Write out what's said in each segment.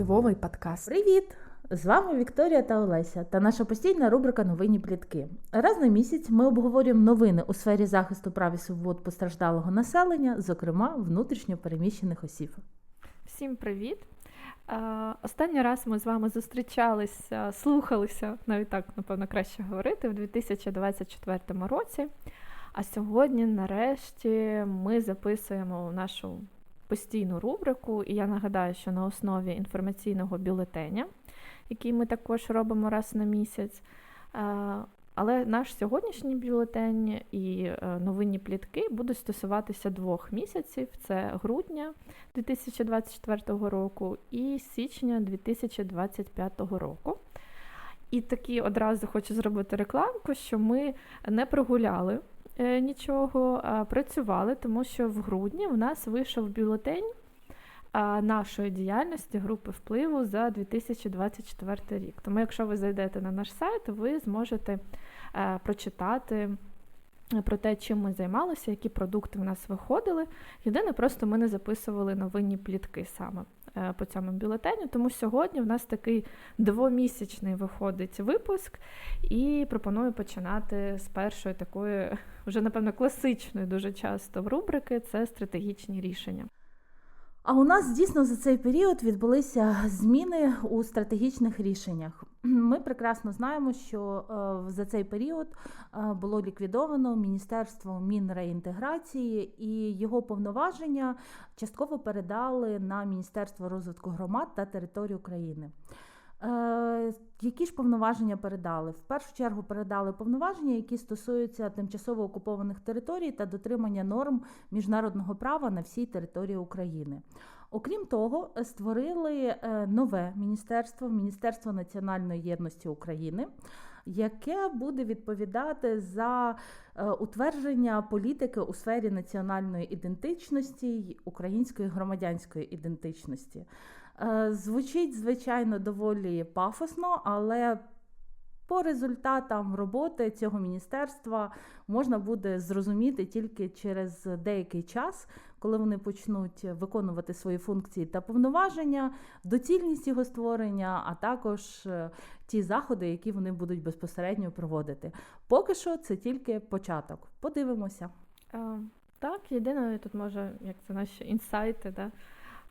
впливовий подкаст. Привіт! З вами Вікторія та Олеся та наша постійна рубрика Новинні плітки. Раз на місяць ми обговорюємо новини у сфері захисту прав і свобод постраждалого населення, зокрема внутрішньо переміщених осіб. Всім привіт! Останній раз ми з вами зустрічалися, слухалися, навіть так, напевно, краще говорити, в 2024 році. А сьогодні, нарешті, ми записуємо нашу постійну рубрику, і я нагадаю, що на основі інформаційного бюлетеня, який ми також робимо раз на місяць. Але наш сьогоднішній бюлетень і е, новинні плітки будуть стосуватися двох місяців: це грудня 2024 року і січня 2025 року. І такі одразу хочу зробити рекламку, що ми не прогуляли е, нічого, а працювали, тому що в грудні в нас вийшов бюлетень нашої діяльності групи впливу за 2024 рік. Тому, якщо ви зайдете на наш сайт, ви зможете е, прочитати. Про те, чим ми займалися, які продукти в нас виходили. Єдине, просто ми не записували новинні плітки саме е, по цьому бюлетеню. Тому сьогодні в нас такий двомісячний виходить випуск, і пропоную починати з першої такої, вже напевно, класичної дуже часто в рубрики це стратегічні рішення. А у нас дійсно за цей період відбулися зміни у стратегічних рішеннях. Ми прекрасно знаємо, що е, за цей період е, було ліквідовано Міністерство мінреінтеграції і його повноваження частково передали на Міністерство розвитку громад та територій України. Е, які ж повноваження передали? В першу чергу передали повноваження, які стосуються тимчасово окупованих територій та дотримання норм міжнародного права на всій території України. Окрім того, створили е, нове міністерство Міністерство національної єдності України, яке буде відповідати за е, утвердження політики у сфері національної ідентичності й української громадянської ідентичності. Е, звучить, звичайно, доволі пафосно, але по результатам роботи цього міністерства можна буде зрозуміти тільки через деякий час, коли вони почнуть виконувати свої функції та повноваження, доцільність його створення, а також е, ті заходи, які вони будуть безпосередньо проводити. Поки що це тільки початок. Подивимося. А, так, єдине тут може, як це наші інсайти. Да?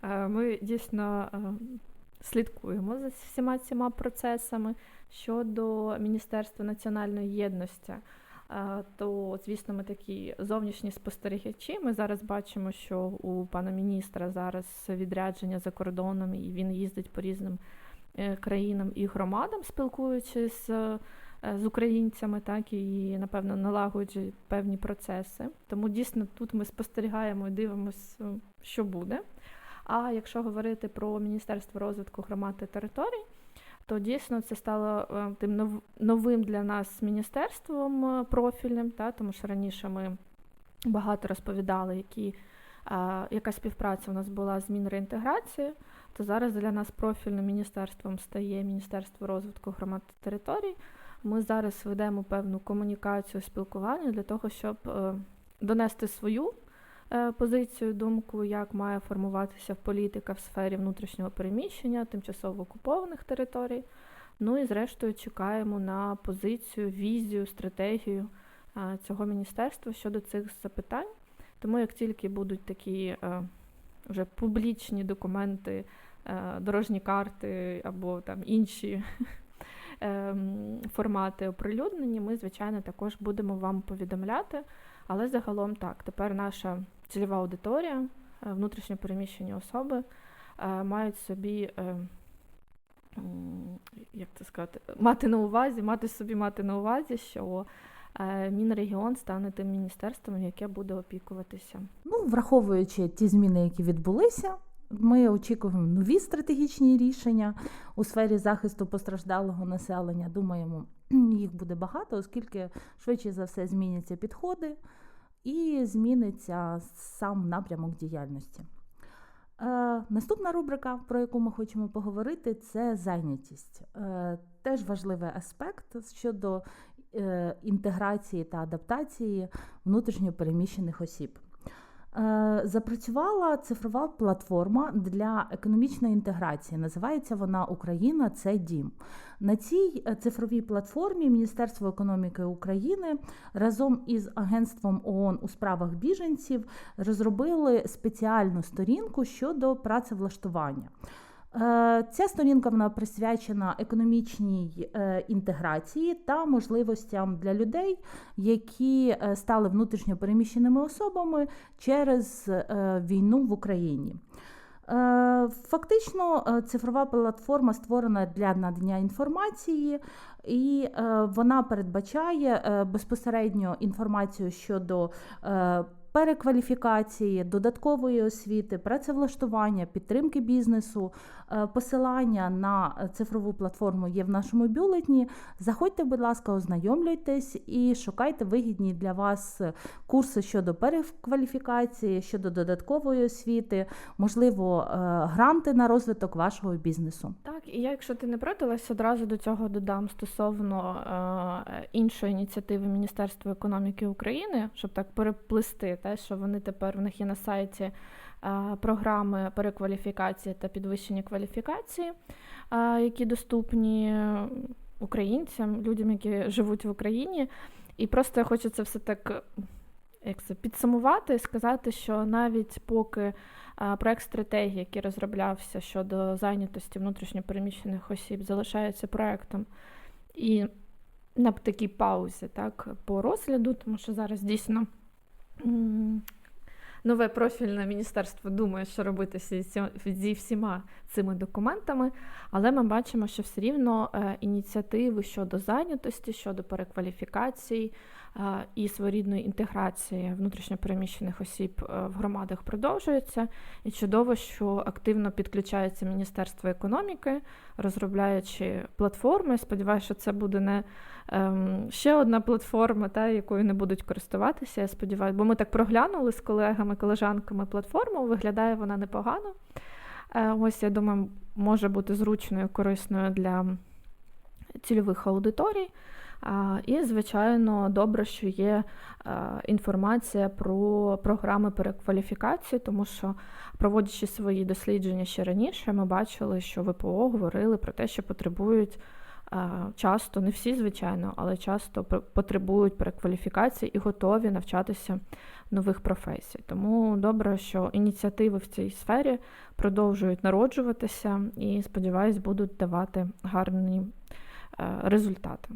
Е, ми дійсно е, слідкуємо за всіма цими процесами щодо Міністерства національної єдності. Е, то, звісно, ми такі зовнішні спостерігачі. Ми зараз бачимо, що у пана міністра зараз відрядження за кордоном, і він їздить по різним країнам і громадам, спілкуючись з, українцями, так і напевно налагоджує певні процеси. Тому дійсно тут ми спостерігаємо і дивимося, що буде. А якщо говорити про Міністерство розвитку громад та територій, то дійсно це стало е, тим новим для нас міністерством е, профільним, та, тому що раніше ми багато розповідали, які, яка співпраця у нас була з Мінреінтеграцією, то зараз для нас профільним міністерством стає Міністерство розвитку громад та територій. Ми зараз ведемо певну комунікацію, спілкування для того, щоб е, донести свою Е, позицію, думку, як має формуватися політика в сфері внутрішнього переміщення, тимчасово окупованих територій. Ну і зрештою чекаємо на позицію, візію, стратегію е, цього міністерства щодо цих запитань. Тому як тільки будуть такі е, вже публічні документи, дорожні карти або там інші ем, формати оприлюднені, ми, звичайно, також будемо вам повідомляти. Але загалом так, тепер наша цільова аудиторія, е, внутрішньо переміщені особи е, мають собі, е, як це сказати, мати на увазі, мати собі мати на увазі, що Мінрегіон стане тим міністерством, яке буде опікуватися. Ну, враховуючи ті зміни, які відбулися. Ми очікуємо нові стратегічні рішення у сфері захисту постраждалого населення. Думаємо, їх буде багато, оскільки швидше за все зміняться підходи і зміниться сам напрямок діяльності. Е, Наступна рубрика, про яку ми хочемо поговорити, це зайнятість. Е, Теж важливий аспект щодо е, інтеграції та адаптації внутрішньо переміщених осіб. Е, Запрацювала цифрова платформа для економічної інтеграції. Називається вона Україна це дім. На цій е, цифровій платформі Міністерство економіки України разом із Агентством ООН у справах біженців розробили спеціальну сторінку щодо працевлаштування. Е, Ця сторінка вона присвячена економічній е, інтеграції та можливостям для людей, які е, стали внутрішньо переміщеними особами через війну в Україні. Фактично, цифрова платформа створена для надання інформації, і вона передбачає безпосередньо інформацію щодо перекваліфікації, додаткової освіти, працевлаштування, підтримки бізнесу. Е, Посилання на цифрову платформу є в нашому бюлетні. Заходьте, будь ласка, ознайомлюйтесь і шукайте вигідні для вас курси щодо перекваліфікації, щодо додаткової освіти, можливо, е, гранти на розвиток вашого бізнесу. Так, і я, якщо ти не проти, Лесь, одразу до цього додам стосовно е, іншої ініціативи Міністерства економіки України, щоб так переплисти те, що вони тепер в них є на сайті програми перекваліфікації та підвищення кваліфікації, е, які доступні українцям, людям, які живуть в Україні. І просто я хочу це все так як це, підсумувати і сказати, що навіть поки а, проект стратегії, який розроблявся щодо зайнятості внутрішньопереміщених осіб, залишається проектом і на такій паузі, так, по розгляду, тому що зараз дійсно нове профільне міністерство думає, що робити зі, всіма цими документами, але ми бачимо, що все рівно е, ініціативи щодо зайнятості, щодо перекваліфікацій е, і своєрідної інтеграції внутрішньопереміщених осіб е, в громадах продовжуються. І чудово, що активно підключається Міністерство економіки, розробляючи платформи. Сподіваюся, що це буде не ем, ще одна платформа, та, якою не будуть користуватися. Я сподіваюся, бо ми так проглянули з колегами, колежанками платформу, виглядає вона непогано. Е, ось, я думаю, може бути зручною, корисною для цільових аудиторій. І, звичайно, добре, що є е, інформація про програми перекваліфікації, тому що, проводячи свої дослідження ще раніше, ми бачили, що ВПО говорили про те, що потребують е, часто, не всі, звичайно, але часто потребують перекваліфікації і готові навчатися нових професій. Тому добре, що ініціативи в цій сфері продовжують народжуватися і, сподіваюсь, будуть давати гарні е, результати.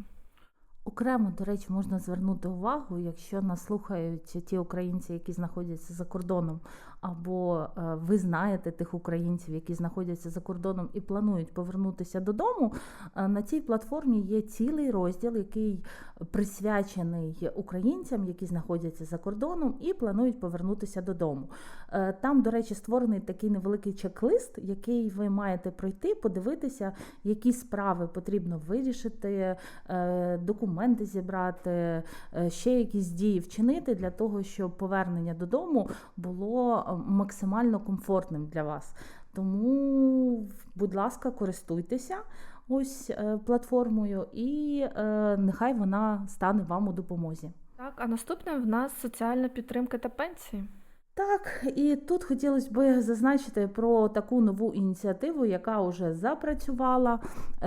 Окремо, до речі, можна звернути увагу, якщо нас слухають ті українці, які знаходяться за кордоном, або е, ви знаєте тих українців, які знаходяться за кордоном і планують повернутися додому. е, На цій платформі є цілий розділ, який присвячений українцям, які знаходяться за кордоном і планують повернутися додому. Е, Там, до речі, створений такий невеликий чек-лист, який ви маєте пройти, подивитися, які справи потрібно вирішити, документи зібрати, ще якісь дії вчинити для того, щоб повернення додому було максимально комфортним для вас. Тому, будь ласка, користуйтеся ось е, платформою, і е, нехай вона стане вам у допомозі. Так, а наступне в нас соціальна підтримка та пенсії. Так, і тут хотілося б зазначити про таку нову ініціативу, яка вже запрацювала.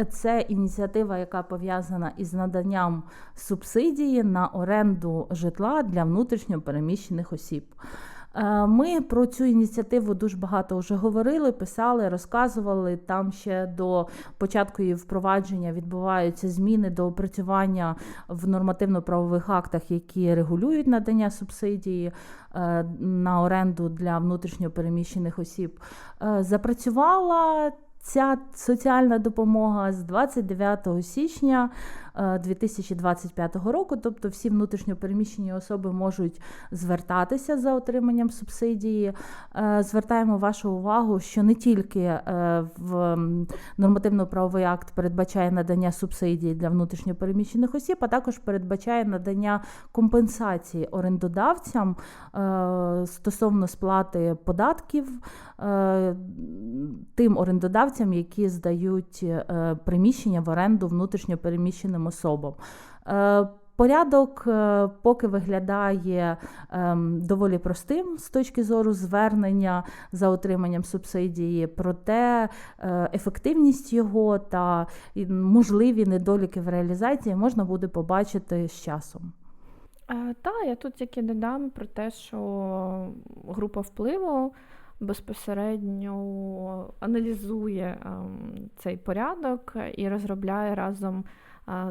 Це ініціатива, яка пов'язана із наданням субсидії на оренду житла для внутрішньо переміщених осіб. Е, Ми про цю ініціативу дуже багато вже говорили, писали, розказували. Там ще до початку її впровадження відбуваються зміни до опрацювання в нормативно-правових актах, які регулюють надання субсидії е, на оренду для внутрішньо переміщених осіб. Е, Запрацювала ця соціальна допомога з 29 січня 2025 року. Тобто всі внутрішньо переміщені особи можуть звертатися за отриманням субсидії. Е, Звертаємо вашу увагу, що не тільки е, в нормативно-правовий акт передбачає надання субсидій для внутрішньо переміщених осіб, а також передбачає надання компенсації орендодавцям е, стосовно сплати податків е, тим орендодавцям, які здають е, приміщення в оренду внутрішньо переміщеним особам. Е, Порядок е, поки виглядає ем, доволі простим з точки зору звернення за отриманням субсидії, проте е, ефективність його та можливі недоліки в реалізації можна буде побачити з часом. Та, я тут тільки додам про те, що група впливу безпосередньо аналізує ем, цей порядок і розробляє разом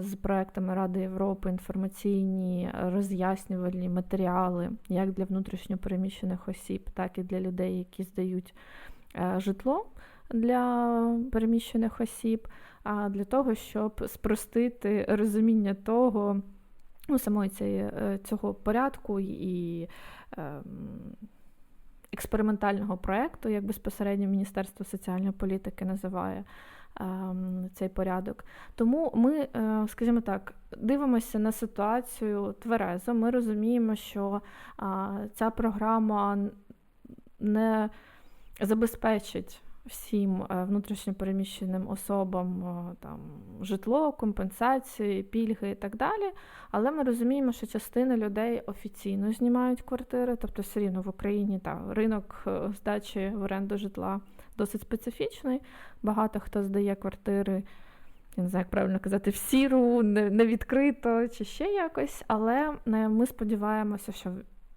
з проектами Ради Європи інформаційні роз'яснювальні матеріали як для внутрішньопереміщених осіб, так і для людей, які здають е, житло для переміщених осіб, а для того, щоб спростити розуміння того ну, самої цієї, е, цього порядку і ем, експериментального проєкту, як безпосередньо Міністерство соціальної політики називає цей порядок. Тому ми, е, скажімо так, дивимося на ситуацію тверезо. Ми розуміємо, що ця програма не забезпечить всім е, внутрішньопереміщеним особам е, там, житло, компенсації, пільги і так далі. Але ми розуміємо, що частина людей офіційно знімають квартири, тобто все рівно в Україні та, ринок здачі в оренду житла досить специфічний. Багато хто здає квартири. Я не знаю, як правильно казати, в сіру, не, відкрито чи ще якось. Але ми сподіваємося, що,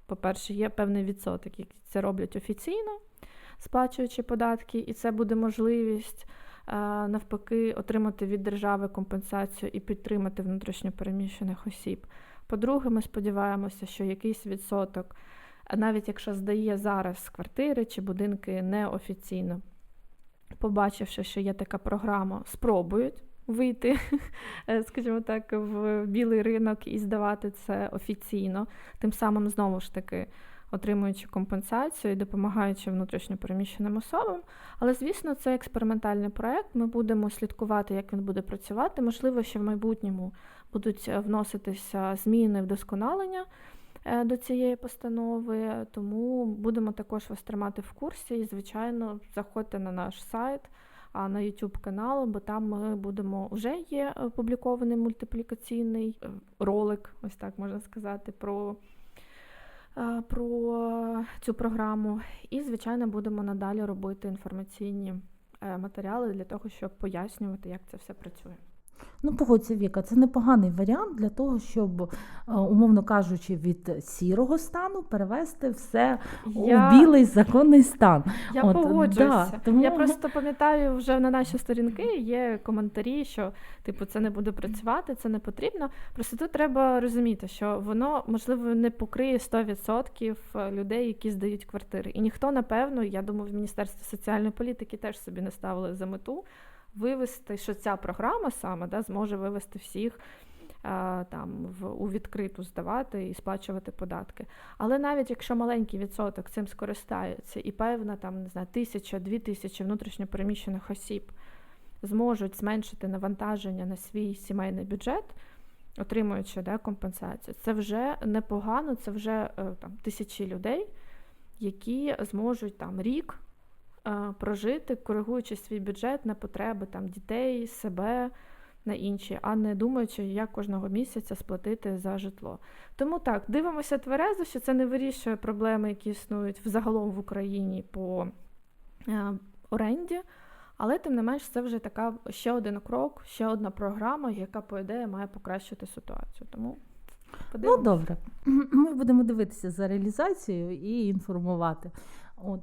по-перше, є певний відсоток, які це роблять офіційно сплачуючи податки, і це буде можливість навпаки отримати від держави компенсацію і підтримати внутрішньопереміщених осіб. По-друге, ми сподіваємося, що якийсь відсоток, навіть якщо здає зараз квартири чи будинки неофіційно, побачивши, що є така програма, спробують вийти, скажімо так, в білий ринок і здавати це офіційно, тим самим знову ж таки отримуючи компенсацію і допомагаючи внутрішньопереміщеним особам. Але, звісно, це експериментальний проект. Ми будемо слідкувати, як він буде працювати. Можливо, що в майбутньому будуть е, вноситися зміни вдосконалення е, до цієї постанови, тому будемо також вас тримати в курсі і, звичайно, заходьте на наш сайт. А на YouTube канал, бо там ми будемо вже є опублікований мультиплікаційний е, ролик, ось так можна сказати, про про цю програму. І, звичайно, будемо надалі робити інформаційні е, матеріали для того, щоб пояснювати, як це все працює. Ну, погодься, Віка, це непоганий варіант для того, щоб, е, умовно кажучи, від сірого стану перевести все я... у білий законний стан. Я От, погоджуюся. Да, тому... Я просто пам'ятаю, вже на наші сторінки є коментарі, що типу це не буде працювати, це не потрібно. Просто тут треба розуміти, що воно можливо не покриє 100% е, людей, які здають квартири. І ніхто, напевно, я думаю, в Міністерстві соціальної політики теж собі не ставили за мету вивести, що ця програма саме да, зможе вивести всіх а, там в у відкриту здавати і сплачувати податки. Але навіть якщо маленький відсоток цим скористається, і певна там не знаю, тисяча-дві тисячі внутрішньопереміщених осіб зможуть зменшити навантаження на свій сімейний бюджет. Отримуючи да, компенсацію, це вже непогано, це вже е, там тисячі людей, які зможуть там рік прожити, коригуючи свій бюджет на потреби там дітей, себе на інші, а не думаючи, як кожного місяця сплатити за житло. Тому так, дивимося тверезо, що це не вирішує проблеми, які існують взагалом в Україні по оренді. Але тим не менш, це вже така ще один крок, ще одна програма, яка, по ідеї, має покращити ситуацію. Тому подивимося. Ну добре, ми будемо дивитися за реалізацією і інформувати. От.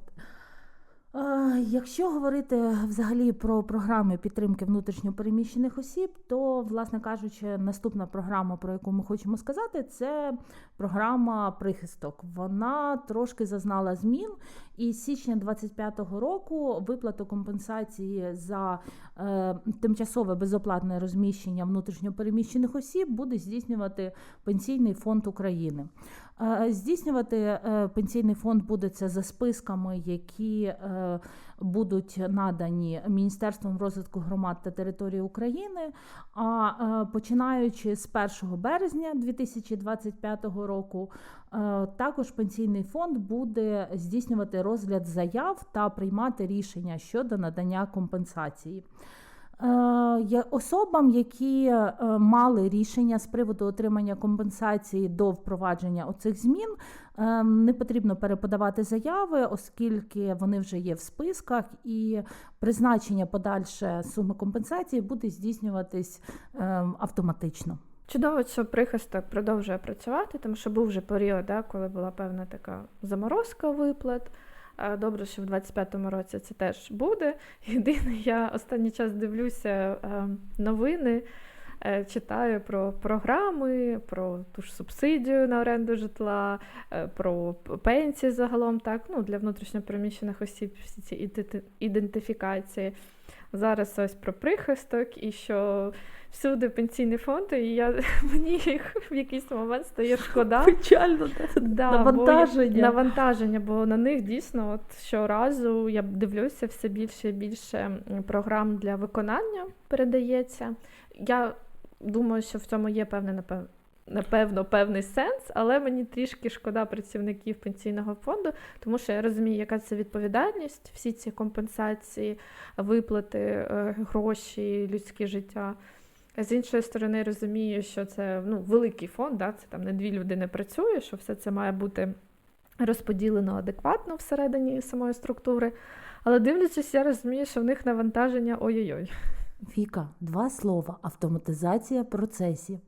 Якщо говорити взагалі про програми підтримки внутрішньопереміщених осіб, то, власне кажучи, наступна програма, про яку ми хочемо сказати, це програма прихисток. Вона трошки зазнала змін, і з січня 25-го року виплату компенсації за е, тимчасове безоплатне розміщення внутрішньопереміщених осіб буде здійснювати Пенсійний фонд України. Е, здійснювати е, пенсійний фонд буде це за списками, які е, будуть надані Міністерством розвитку громад та території України. А починаючи з 1 березня 2025 року, також пенсійний фонд буде здійснювати розгляд заяв та приймати рішення щодо надання компенсації. Е, Особам, які е, мали рішення з приводу отримання компенсації до впровадження оцих змін, е, не потрібно переподавати заяви, оскільки вони вже є в списках, і призначення подальше суми компенсації буде здійснюватись автоматично. Чудово, що прихисток продовжує працювати, тому що був вже період, да, коли була певна така заморозка виплат. Добре, що в 25-му році це теж буде. Єдине, я останній час дивлюся новини, е, читаю про програми, про ту ж субсидію на оренду житла, е, про пенсії загалом, так, ну, для внутрішньопереміщених осіб всі ці ідентифікації. Зараз ось про прихисток і що всюди пенсійні фонди, і я, мені їх в якийсь момент стає шкода. Печально, Да, Навантаження. Бо, навантаження, бо на них дійсно от щоразу я дивлюся все більше і більше програм для виконання передається. Я думаю, що в цьому є певне напев- напевно певний сенс, але мені трішки шкода працівників пенсійного фонду, тому що я розумію, яка це відповідальність, всі ці компенсації, виплати, е, гроші, людське життя. З іншої сторони, розумію, що це ну, великий фонд, да? це там не дві людини працює, що все це має бути розподілено адекватно всередині самої структури. Але дивлячись, я розумію, що в них навантаження ой-ой-ой. Віка, два слова: автоматизація процесів.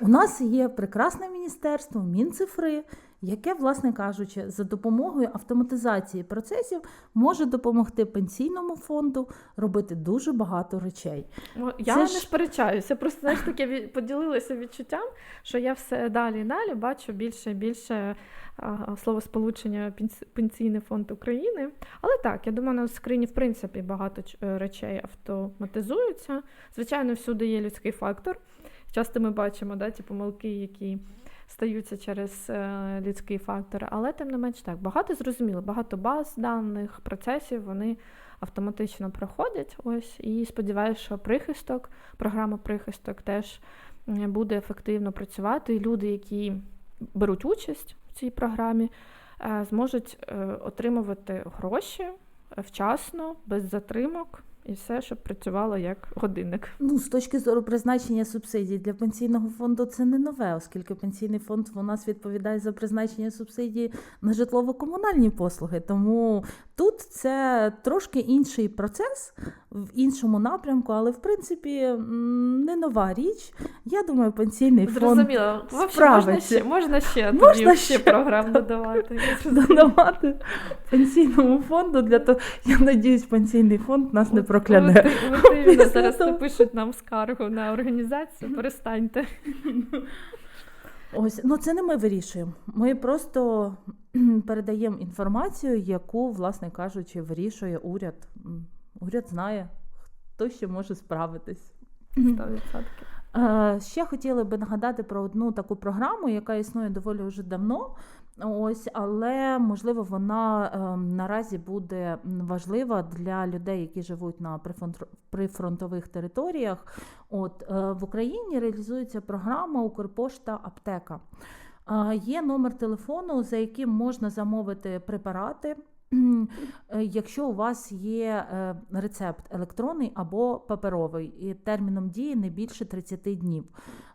У нас є прекрасне міністерство Мінцифри, яке, власне кажучи, за допомогою автоматизації процесів може допомогти пенсійному фонду робити дуже багато речей. Ну, Я Це не ж- сперечаюся, просто знаєш таке поділилася відчуттям, що я все далі і далі бачу більше і більше словосполучення Пенсійний фонд України. Але так, я думаю, на скрині в принципі багато е, речей автоматизуються. Звичайно, всюди є людський фактор. Часто ми бачимо да, ті помилки, які стаються через е, людський фактор, але тим не менш так, багато зрозуміло, багато баз даних, процесів вони автоматично проходять. Ось і сподіваюся, що прихисток, програма прихисток теж буде ефективно працювати. І люди, які беруть участь в цій програмі, е, зможуть е, отримувати гроші вчасно, без затримок. І все, щоб працювало як годинник. Ну, з точки зору призначення субсидій для пенсійного фонду це не нове, оскільки пенсійний фонд у нас відповідає за призначення субсидій на житлово-комунальні послуги. Тому тут це трошки інший процес в іншому напрямку, але в принципі не нова річ. Я думаю, пенсійний фонд Зрозуміло. Общем, можна ще, можна ще, Можна тоді ще. ще програм додавати. Додавати пенсійному фонду для того. Я надіюсь, пенсійний фонд нас не прокляне. от ти- от зараз того. напишуть нам скаргу на організацію. Перестаньте. Ось ну це не ми вирішуємо. Ми просто передаємо інформацію, яку, власне кажучи, вирішує уряд. Уряд знає, хто ще може справитись. 100%. Е, Ще хотіли би нагадати про одну таку програму, яка існує доволі вже давно. Ось, але можливо вона е, наразі буде важлива для людей, які живуть на прифронтових територіях. От е, в Україні реалізується програма Укрпошта Аптека. Є номер телефону, за яким можна замовити препарати. Е, Якщо у вас є е, рецепт електронний або паперовий, і терміном дії не більше 30 днів.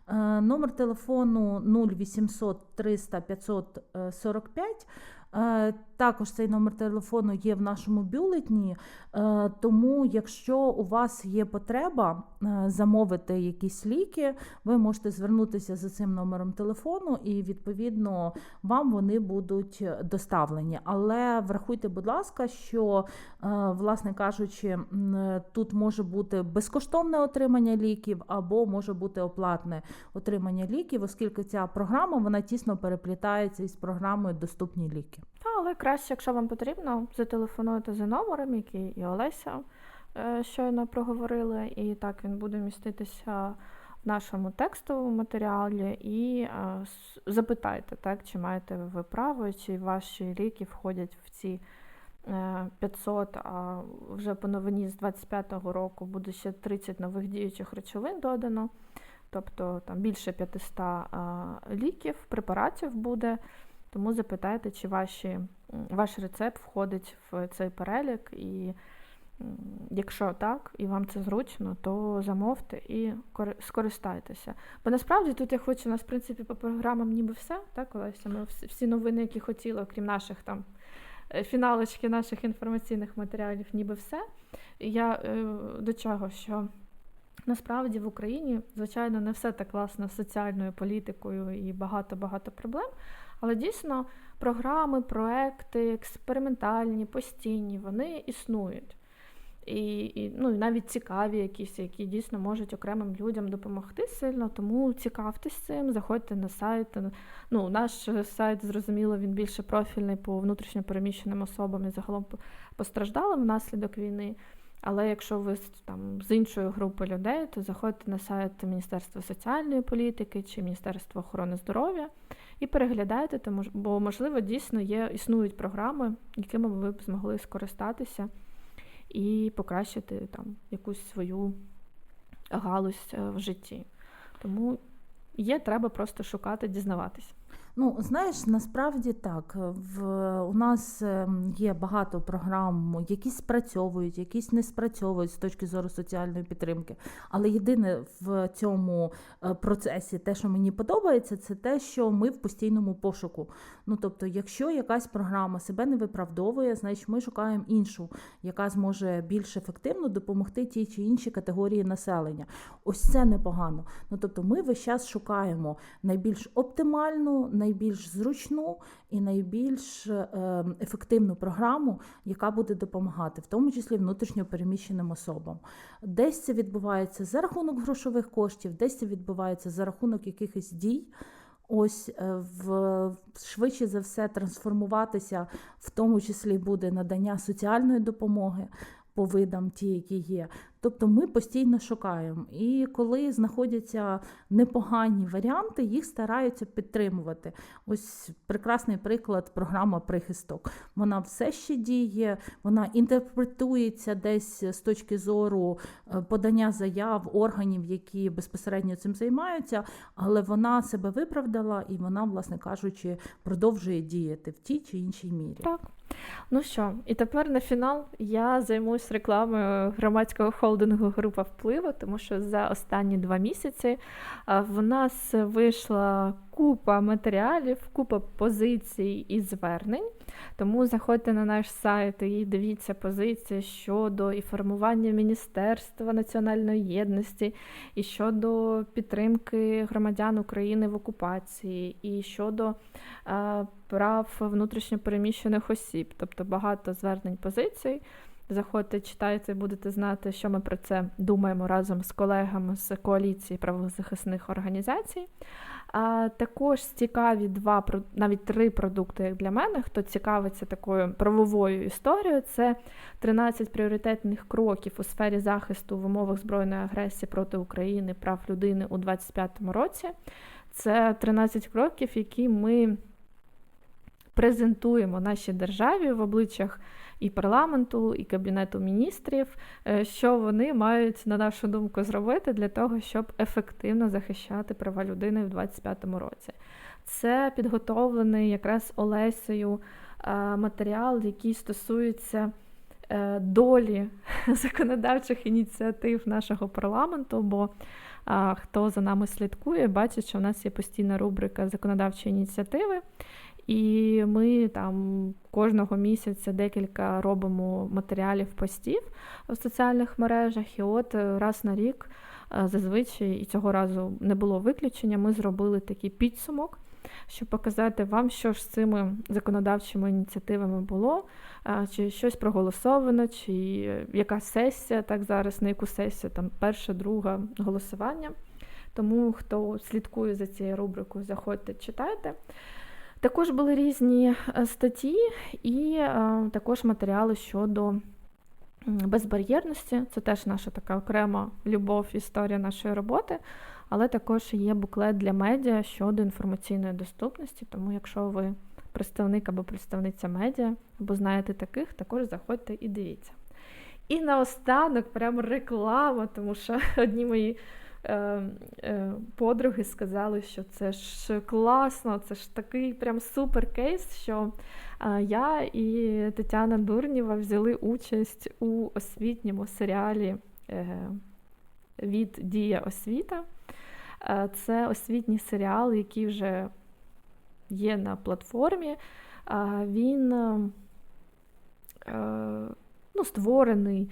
Е, Номер телефону 0800 300 545. Е, Також цей номер телефону є в нашому бюлетні. Е, Тому, якщо у вас є потреба е, замовити якісь ліки, ви можете звернутися за цим номером телефону, і відповідно вам вони будуть доставлені. Але врахуйте, будь ласка, що, власне кажучи, тут може бути безкоштовне отримання ліків або може бути оплатне отримання ліків, оскільки ця програма вона тісно переплітається із програмою Доступні ліки. Та, але краще, якщо вам потрібно, зателефонуйте за номером, який і Олеся е, щойно проговорила, і так він буде міститися в нашому текстовому матеріалі. І е, запитайте, так, чи маєте ви право, чи ваші ліки входять в ці е, 500, а вже по новині з 25-го року буде ще 30 нових діючих речовин додано. Тобто там більше 500 е, ліків, препаратів буде. Тому запитайте, чи ваші, ваш рецепт входить в цей перелік, і Якщо так, і вам це зручно, то замовте і скористайтеся. Бо насправді тут я хочу, у нас, в принципі, по програмам ніби все, так, Олеся? Ми всі- новини, які хотіли, окрім наших там е, фіналочки наших інформаційних матеріалів, ніби все. Я е, до чого? Що насправді в Україні, звичайно, не все так класно з соціальною політикою і багато-багато проблем, але дійсно програми, проекти, експериментальні, постійні, вони існують. І, і, ну, і навіть цікаві якісь, які дійсно можуть окремим людям допомогти сильно, тому цікавтесь цим, заходьте на сайт. Ну, наш сайт, зрозуміло, він більше профільний по внутрішньопереміщеним особам і загалом по- постраждалим внаслідок війни. Але якщо ви там з іншої групи людей, то заходьте на сайт Міністерства соціальної політики чи Міністерства охорони здоров'я і переглядайте, тому бо можливо дійсно є існують програми, якими ви б змогли скористатися і покращити там якусь свою галузь е, в житті. Тому є, треба просто шукати, дізнаватись. Ну, знаєш, насправді так. В у нас ем, є багато програм, які спрацьовують, якісь не спрацьовують з точки зору соціальної підтримки. Але єдине в цьому е, процесі, те, що мені подобається, це те, що ми в постійному пошуку. Ну тобто, якщо якась програма себе не виправдовує, значить ми шукаємо іншу, яка зможе більш ефективно допомогти тій чи іншій категорії населення. Ось це непогано. Ну тобто, ми весь час шукаємо найбільш оптимальну, найбільш зручну і найбільш е, ефективну програму, яка буде допомагати, в тому числі внутрішньо переміщеним особам. Десь це відбувається за рахунок грошових коштів, десь це відбувається за рахунок якихось дій. Ось е, в швидше за все трансформуватися, в тому числі буде надання соціальної допомоги по видам, ті, які є. Тобто ми постійно шукаємо. І коли знаходяться непогані варіанти, їх стараються підтримувати. Ось прекрасний приклад програма Прихисток. Вона все ще діє, вона інтерпретується десь з точки зору е, подання заяв органів, які безпосередньо цим займаються, але вона себе виправдала і вона, власне кажучи, продовжує діяти в тій чи іншій мірі. Так. Ну що, і тепер на фінал я займусь рекламою громадського холдингу Група впливу, тому що за останні два місяці в нас вийшла купа матеріалів, купа позицій і звернень. Тому заходьте на наш сайт і дивіться позиції щодо і формування Міністерства національної єдності, і щодо підтримки громадян України в окупації, і щодо е, прав внутрішньопереміщених осіб, тобто багато звернень позицій. Заходьте, читайте, будете знати, що ми про це думаємо разом з колегами з коаліції правозахисних організацій. А також цікаві два навіть три продукти, як для мене. Хто цікавиться такою правовою історією, це 13 пріоритетних кроків у сфері захисту в умовах збройної агресії проти України прав людини у 2025 році. Це 13 кроків, які ми презентуємо нашій державі в обличчях і парламенту, і кабінету міністрів, е, що вони мають, на нашу думку, зробити для того, щоб ефективно захищати права людини в 2025 році. Це підготовлений якраз Олесею е, матеріал, який стосується е, долі законодавчих ініціатив нашого парламенту. бо хто за нами слідкує, бачить, що в нас є постійна рубрика законодавчі ініціативи, і ми там кожного місяця декілька робимо матеріалів постів в соціальних мережах. І от е, раз на рік е, зазвичай і цього разу не було виключення. Ми зробили такий підсумок, щоб показати вам, що ж з цими законодавчими ініціативами було, чи щось проголосовано, чи е, яка сесія, так зараз на яку сесію, там перша, друга голосування. Тому хто слідкує за цією рубрикою, заходьте, читайте. Також були різні е, статті і е, також матеріали щодо безбар'єрності. Це теж наша така окрема любов, історія нашої роботи. Але також є буклет для медіа щодо інформаційної доступності. Тому, якщо ви представник або представниця медіа, або знаєте таких, також заходьте і дивіться. І наостанок прям реклама, тому що одні мої подруги сказали, що це ж класно, це ж такий прям супер кейс, що е, я і Тетяна Дурнєва взяли участь у освітньому серіалі е, від Дія освіта. Е, Це освітній серіал, який вже є на платформі. Він е, е, ну, створений.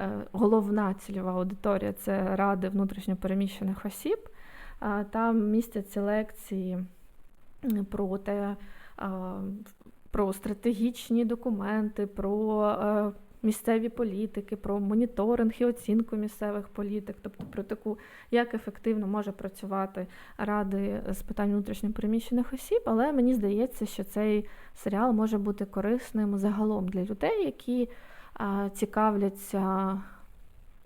Е, Головна цільова аудиторія це ради внутрішньопереміщених осіб. Там містяться лекції про те, про стратегічні документи, про е, місцеві політики, про моніторинг і оцінку місцевих політик, тобто про таку, як ефективно може працювати ради з питань внутрішньопереміщених осіб. Але мені здається, що цей серіал може бути корисним загалом для людей, які цікавляться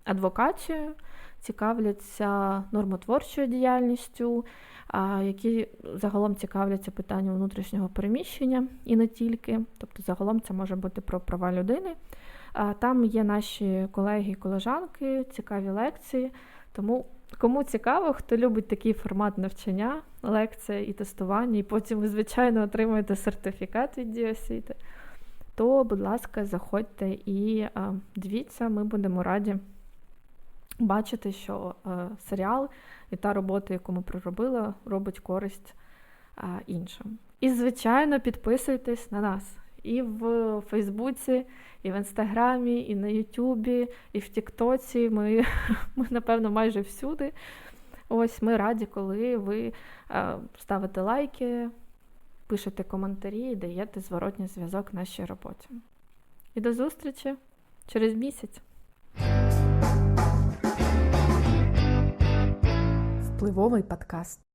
адвокацією, цікавляться нормотворчою діяльністю, які загалом цікавляться питанням внутрішнього переміщення і не тільки. Тобто, загалом це може бути про права людини. Там є наші колеги і колежанки, цікаві лекції. Тому кому цікаво, хто любить такий формат навчання, лекція і тестування, і потім ви, звичайно, отримуєте сертифікат від діосвіти, то, будь ласка, заходьте і а, дивіться, ми будемо раді бачити, що е, серіал і та робота, яку ми проробили, робить користь а, іншим. І, звичайно, підписуйтесь на нас і в Фейсбуці, і в Інстаграмі, і на Ютубі, і в Тіктоці. Ми, ми напевно, майже всюди. Ось ми раді, коли ви е, ставите лайки, пишете коментарі і даєте зворотній зв'язок нашій роботі. І до зустрічі через місяць. Впливовий подкаст.